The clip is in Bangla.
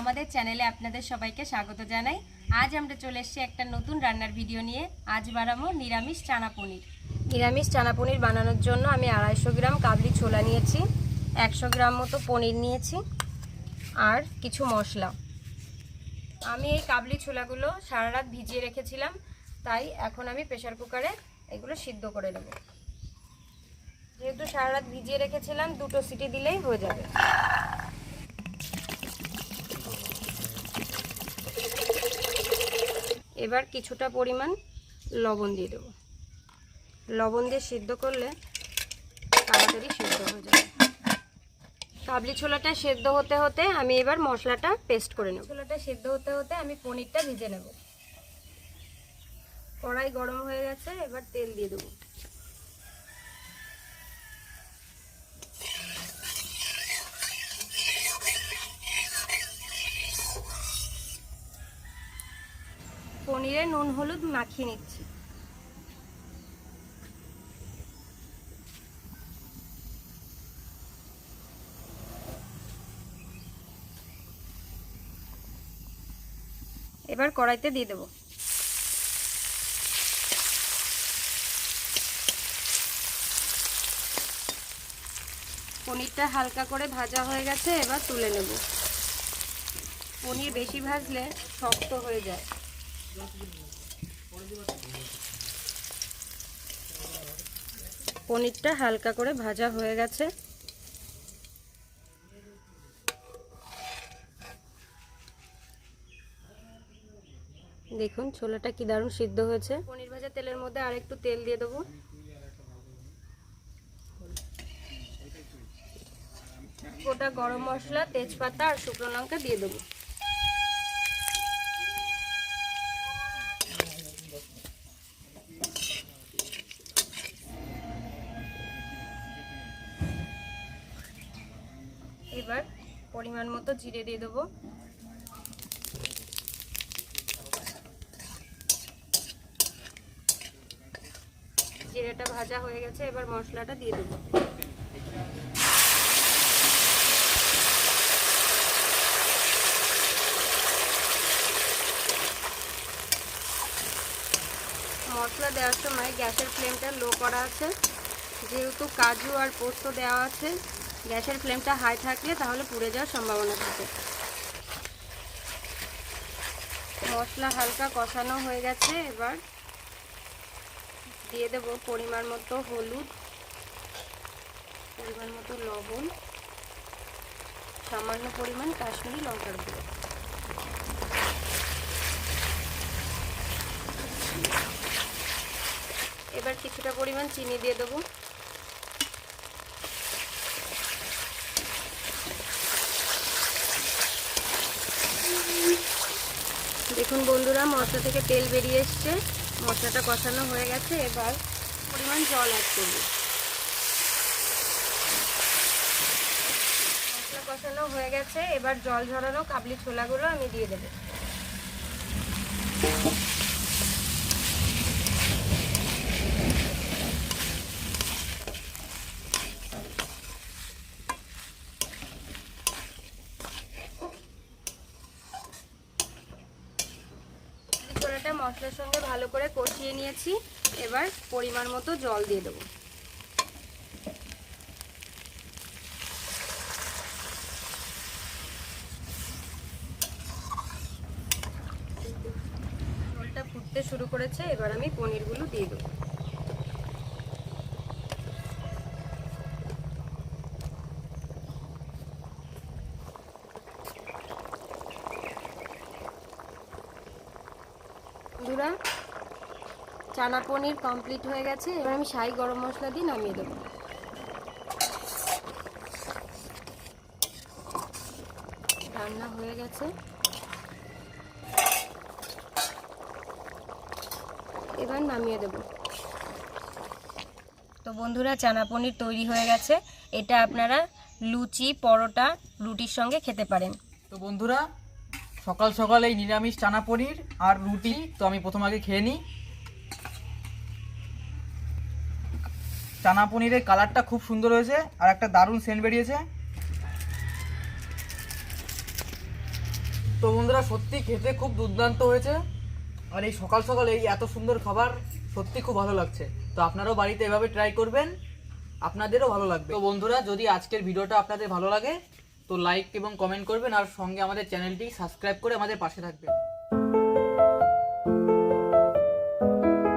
আমাদের চ্যানেলে আপনাদের সবাইকে স্বাগত জানাই। আজ আমরা চলে এসেছি একটা নতুন রান্নার ভিডিও নিয়ে। আজ বানাবো নিরামিষ চানা পনির। নিরামিষ চানা পনির বানানোর জন্য আমি আড়াইশো গ্রাম কাবলি ছোলা নিয়েছি, একশো গ্রাম মতো পনির নিয়েছি, আর কিছু মশলা। আমি এই কাবলি ছোলাগুলো সারা রাত ভিজিয়ে রেখেছিলাম, তাই এখন আমি প্রেশার কুকারে এগুলো সিদ্ধ করে নেব। যেহেতু সারা রাত ভিজিয়ে রেখেছিলাম, দুটো সিটি দিলেই হয়ে যাবে। এবার কিছুটা পরিমাণ লবণ দিয়ে দেবো। লবণ দিয়ে সিদ্ধ করলে তাড়াতাড়ি সিদ্ধ হয়ে যাবে। কাবলি ছোলাটা সেদ্ধ হতে হতে আমি এবার মশলাটা পেস্ট করে নেব। ছোলাটা সেদ্ধ হতে হতে আমি পনিরটা ভিজে নেব। কড়াই গরম হয়ে গেছে, এবার তেল দিয়ে দেবো। পনিরে নুন, হলুদ মাখিয়ে নিচ্ছি। এবার কড়াইতে দিয়ে দেবো। পনিরটা হালকা করে ভাজা হয়ে গেছে, এবার তুলে নেব। পনির বেশি ভাজলে শক্ত হয়ে যায়। পনিরটা হালকা করে ভাজা হয়ে গেছে। দেখুন, ছোলাটা কি দারুণ সিদ্ধ হয়েছে। পনির ভাজা তেলের মধ্যে আর একটু তেল দিয়ে দেবো। গোটা গরম মশলা, তেজপাতা আর শুকনো লঙ্কা দিয়ে দেবো। এবার পরিমাণ মতো জিরে দিয়ে দেবো। জিরেটা ভাজা হয়ে গেছে, এবার মশলাটা দিয়ে দেবো। মশলা দেওয়ার সময় গ্যাসের ফ্লেমটা লো করা আছে। যেহেতু কাজু আর পোস্ত দেওয়া আছে গ্যাসের ফ্লেমটা হাই থাকলে তাহলে পুড়ে যাওয়ার সম্ভাবনা থাকে। মশলা হালকা কষানো হয়ে গেছে, এবার দিয়ে দেব পরিমাণ মতো হলুদ, পরিমাণ মতো লবণ, সামান্য পরিমাণ কাশ্মীরি লঙ্কার গুঁড়ো। এবার কিছুটা পরিমাণ চিনি দিয়ে দেবো। দেখুন বন্ধুরা, মশলা থেকে তেল বেরিয়ে এসছে। মশলাটা কষানো হয়ে গেছে, এবার পরিমাণ জল অ্যাড করব। মশলা কষানো হয়ে গেছে, এবার জল ঝরানো কাবলি ছোলাগুলো আমি দিয়ে দেবো ছোলাটা মশলার সঙ্গে ভালো করে কষিয়ে নিয়েছি। এবার পরিমাণ মতো জল দিয়ে দেবো। জলটা ফুটতে শুরু করেছে, এবার আমি পনিরগুলো দিয়ে দেবো। বন্ধুরা চানা পনির কমপ্লিট হয়ে গেছে। এবার আমি শাহি গরম মশলা দিয়ে নামিয়ে দেবো। রান্না হয়ে গেছে। এবার নামিয়ে দেব। তো বন্ধুরা, চানা পনির তৈরি হয়ে গেছে। এটা আপনারা লুচি, পরোটা, রুটির সঙ্গে খেতে পারেন। তো বন্ধুরা সকাল সকাল এই নিরামিষ টানা পনির আর রুটি, তো আমি প্রথম আগে খেয়ে নিই। টানা পনিরের কালারটা খুব সুন্দর হয়েছে, আর একটা দারুণ সেন্ট বেরিয়েছে। তো বন্ধুরা, সত্যি খেতে খুব দুর্দান্ত হয়েছে, আর এই সকাল সকাল এই এত সুন্দর খাবার সত্যি খুব ভালো লাগছে। তো আপনারাও বাড়িতে এভাবে ট্রাই করবেন, আপনাদেরও ভালো লাগবে। তো বন্ধুরা, যদি আজকের ভিডিওটা আপনাদের ভালো লাগে তো লাইক এবং কমেন্ট করবেন আর সঙ্গে আমাদের চ্যানেলটি সাবস্ক্রাইব করে আমাদের পাশে থাকবেন।